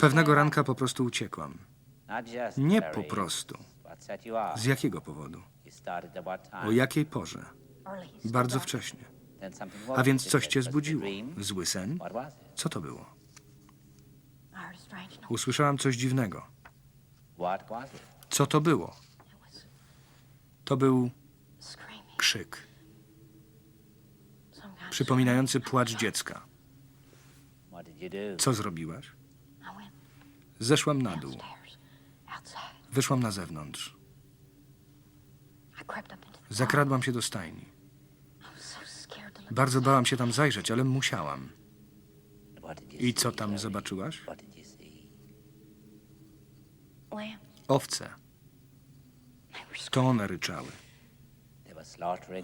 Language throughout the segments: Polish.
Pewnego ranka po prostu uciekłam. Nie po prostu. Z jakiego powodu? O jakiej porze? Bardzo wcześnie. A więc coś cię zbudziło. Zły sen? Co to było? Usłyszałam coś dziwnego. Co to było? To był krzyk, przypominający płacz dziecka. Co zrobiłaś? Zeszłam na dół. Wyszłam na zewnątrz. Zakradłam się do stajni. Bardzo bałam się tam zajrzeć, ale musiałam. I co tam zobaczyłaś? Owce. To one ryczały.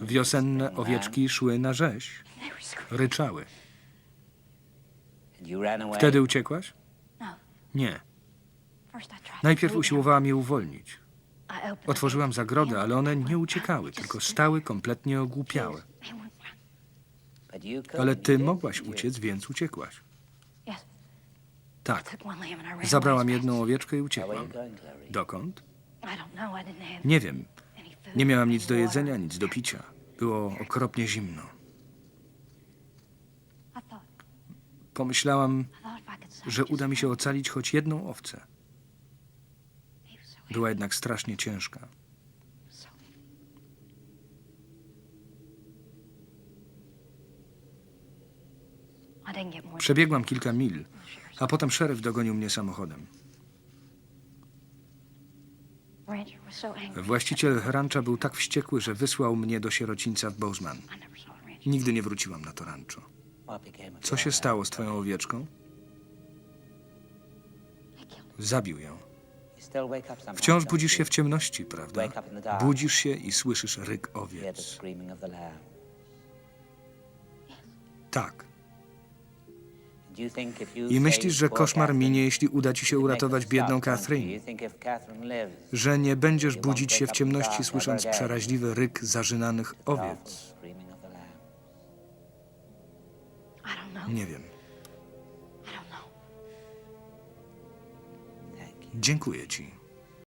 Wiosenne owieczki szły na rzeź. Ryczały. Wtedy uciekłaś? Nie. Najpierw usiłowałam je uwolnić. Otworzyłam zagrodę, ale one nie uciekały, tylko stały kompletnie ogłupiałe. Ale ty mogłaś uciec, więc uciekłaś. Tak. Zabrałam jedną owieczkę i uciekłam. Dokąd? Nie wiem. Nie miałam nic do jedzenia, nic do picia. Było okropnie zimno. Pomyślałam, że uda mi się ocalić choć jedną owcę. Była jednak strasznie ciężka. Przebiegłam kilka mil, a potem szeryf dogonił mnie samochodem. Właściciel rancza był tak wściekły, że wysłał mnie do sierocińca w Bozeman. Nigdy nie wróciłam na to rancho. Co się stało z twoją owieczką? Zabił ją. Wciąż budzisz się w ciemności, prawda? Budzisz się i słyszysz ryk owiec. Tak. I myślisz, że koszmar minie, jeśli uda ci się uratować biedną Catherine? Że nie będziesz budzić się w ciemności, słysząc przeraźliwy ryk zażynanych owiec. Nie wiem. Dziękuję ci.